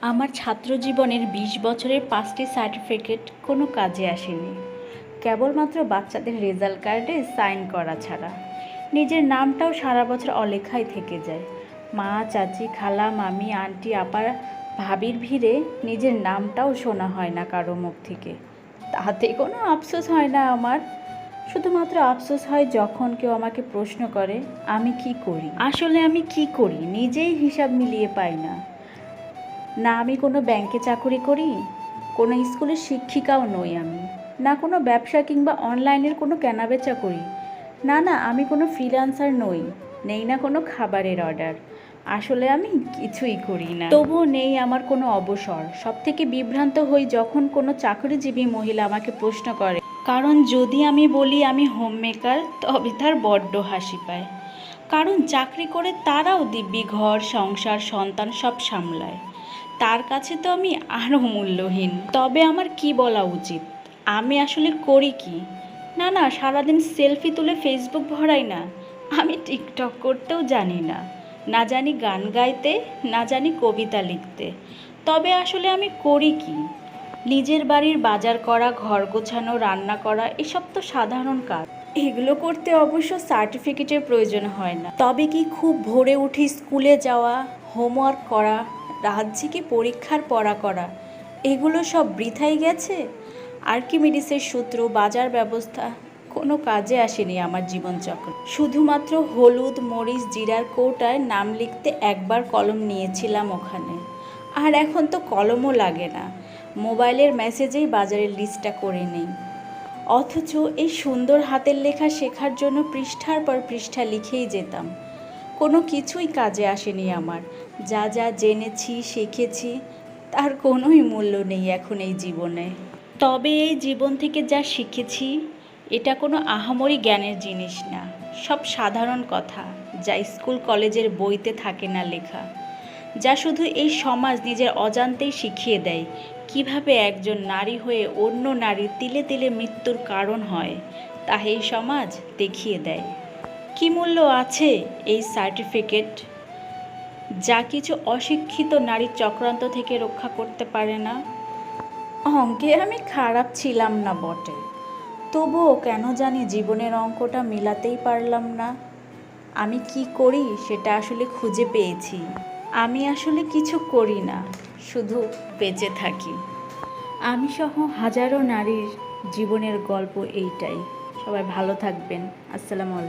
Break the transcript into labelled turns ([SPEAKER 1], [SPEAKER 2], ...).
[SPEAKER 1] আমার ছাত্র জীবনের বিশ বছরের পাঁচটি সার্টিফিকেট কোনো কাজে আসেনি। কেবলমাত্র বাচ্চাদের রেজাল্ট কার্ডে সাইন করা ছাড়া। নিজের নামটাও সারা বছর অলেখাই থেকে যায়। মা, চাচি, খালা, মামি, আন্টি আপার ভাবির ভিড়ে নিজের নামটাও শোনা হয় না কারও মুখ থেকে। তাতে কোনো আফসোস হয় না আমার। শুধুমাত্র আফসোস হয় যখন কেউ আমাকে প্রশ্ন করে, আমি কি করি? আসলে আমি কি করি? নিজেই হিসাব মিলিয়ে পাই না। না আমি কোনো ব্যাংকে চাকরি করি, কোনো স্কুলের শিক্ষিকাও নই আমি, না কোনো ব্যবসা কিংবা অনলাইনের কোনো কেনাবেচা করি। না না, আমি কোনো ফ্রিল্যান্সার নই, নেই না কোনো খাবারের অর্ডার। আসলে আমি কিছুই করি না। তবুও নেই আমার কোনো অবসর। সব থেকে বিভ্রান্ত হই যখন কোনো চাকরিজীবী মহিলা আমাকে প্রশ্ন করে, কারণ যদি আমি বলি আমি হোম মেকার তবে তার বড্ড হাসি পায়। কারণ চাকরি করে তারাও দিব্যি ঘর, সংসার, সন্তান সব সামলায়। তার কাছে তো আমি আরও মূল্যহীন। তবে আমার কি বলা উচিত? আমি আসলে করি কি? না না, সারাদিন সেলফি তুলে ফেসবুক ভরাই না। আমি টিকটক করতেও জানি না। না জানি গান গাইতে, না জানি কবিতা লিখতে। তবে আসলে আমি করি কি? নিজের বাড়ির বাজার করা, ঘর গোছানো, রান্না করা, এসব তো সাধারণ কাজ। এগুলো করতে অবশ্য সার্টিফিকেটের প্রয়োজন হয় না। তবে কি খুব ভোরে উঠে স্কুলে যাওয়া, হোমওয়ার্ক করা জেগে পরীক্ষার পড়া করা। এগুলো সব বৃথাই গেছে? আর্কিমিডিসের সূত্র, বাজার ব্যবস্থা, কোনো কাজে আসেনি আমার জীবনচক্র। শুধুমাত্র হলুদ, মরিচ, জিরার কৌটায় নাম লিখতে একবার কলম নিয়েছিলাম ওখানে। আর এখন তো কলমও লাগে না। মোবাইলের মেসেজেই বাজারের লিস্টটা করে নেই। অথচ এই সুন্দর হাতের লেখা শেখার জন্য পৃষ্ঠার পর পৃষ্ঠা লিখেই যেতাম। কোনো কিছুই কাজে আসেনি আমার। যা যা জেনেছি, শিখেছি, তার কোনোই মূল্য নেই এখন এই জীবনে। তবে এই জীবন থেকে যা শিখেছি, এটা কোনো আহামরি জ্ঞানের জিনিস না। সব সাধারণ কথা, যা স্কুল কলেজের বইতে থাকে না লেখা। যা শুধু এই সমাজ নিজের অজান্তেই শিখিয়ে দেয়, কীভাবে একজন নারী হয়ে অন্য নারীর তিলে তিলে মৃত্যুর কারণ হয়, তা এই সমাজ দেখিয়ে দেয়। কি মূল্য আছে এই সার্টিফিকেট? যা কিছু অশিক্ষিত নারী চক্রান্ত থেকে রক্ষা করতে পারে না। অঙ্কে আমি খারাপ ছিলাম না বটে। তবুও কেন জানি জীবনের অঙ্কটা মিলাতেই পারলাম না। আমি কি করি সেটা আসলে খুঁজে পেয়েছি। আমি আসলে কিছু করি না, শুধু বেঁচে থাকি। আমি সহ হাজারো নারীর জীবনের গল্প এইটাই। সবাই ভালো থাকবেন। আসসালামু আলাইকুম।